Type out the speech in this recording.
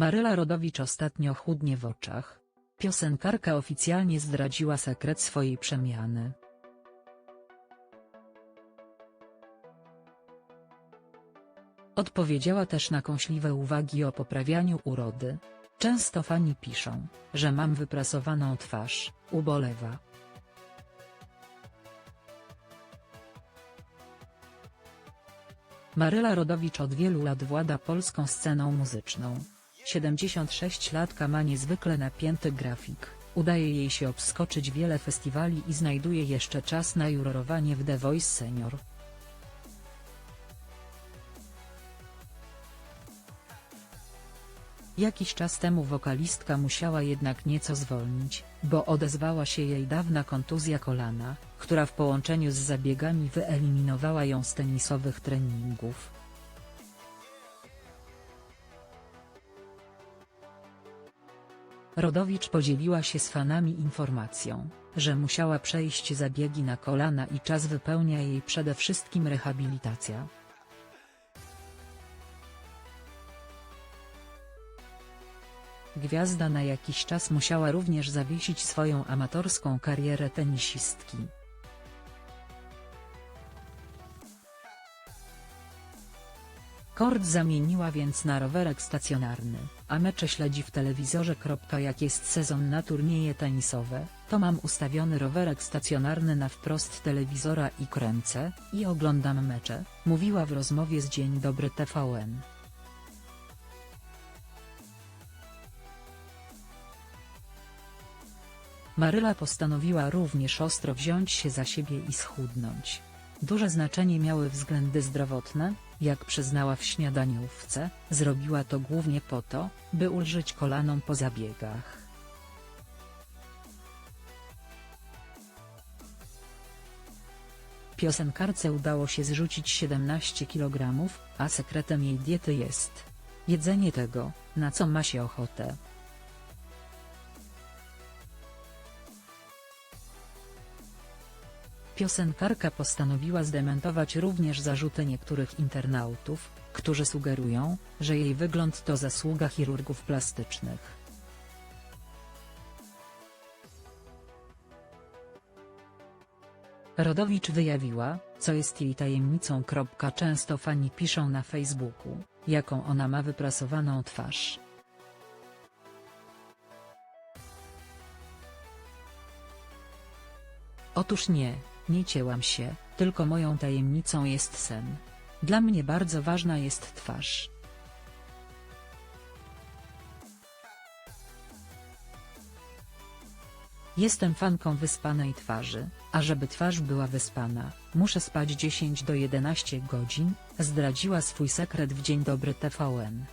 Maryla Rodowicz ostatnio chudnie w oczach. Piosenkarka oficjalnie zdradziła sekret swojej przemiany. Odpowiedziała też na kąśliwe uwagi o poprawianiu urody. Często fani piszą, że mam wyprasowaną twarz, ubolewa. Maryla Rodowicz od wielu lat włada polską sceną muzyczną. 76-latka ma niezwykle napięty grafik, udaje jej się obskoczyć wiele festiwali i znajduje jeszcze czas na jurorowanie w The Voice Senior. Jakiś czas temu wokalistka musiała jednak nieco zwolnić, bo odezwała się jej dawna kontuzja kolana, która w połączeniu z zabiegami wyeliminowała ją z tenisowych treningów. Rodowicz podzieliła się z fanami informacją, że musiała przejść zabiegi na kolana i czas wypełnia jej przede wszystkim rehabilitacja. Gwiazda na jakiś czas musiała również zawiesić swoją amatorską karierę tenisistki. Kord zamieniła więc na rowerek stacjonarny, a mecze śledzi w telewizorze. Jak jest sezon na turnieje tenisowe, to mam ustawiony rowerek stacjonarny na wprost telewizora i kręcę, i oglądam mecze, mówiła w rozmowie z Dzień Dobry TVN. Maryla postanowiła również ostro wziąć się za siebie i schudnąć. Duże znaczenie miały względy zdrowotne, jak przyznała w śniadaniówce, zrobiła to głównie po to, by ulżyć kolanom po zabiegach. Piosenkarce udało się zrzucić 17 kg, a sekretem jej diety jest jedzenie tego, na co ma się ochotę. Piosenkarka postanowiła zdementować również zarzuty niektórych internautów, którzy sugerują, że jej wygląd to zasługa chirurgów plastycznych. Rodowicz wyjawiła, co jest jej tajemnicą. Często fani piszą na Facebooku, jaką ona ma wyprasowaną twarz. Otóż nie, nie cięłam się, tylko moją tajemnicą jest sen. Dla mnie bardzo ważna jest twarz. Jestem fanką wyspanej twarzy, a żeby twarz była wyspana, muszę spać 10 do 11 godzin, zdradziła swój sekret w Dzień Dobry TVN.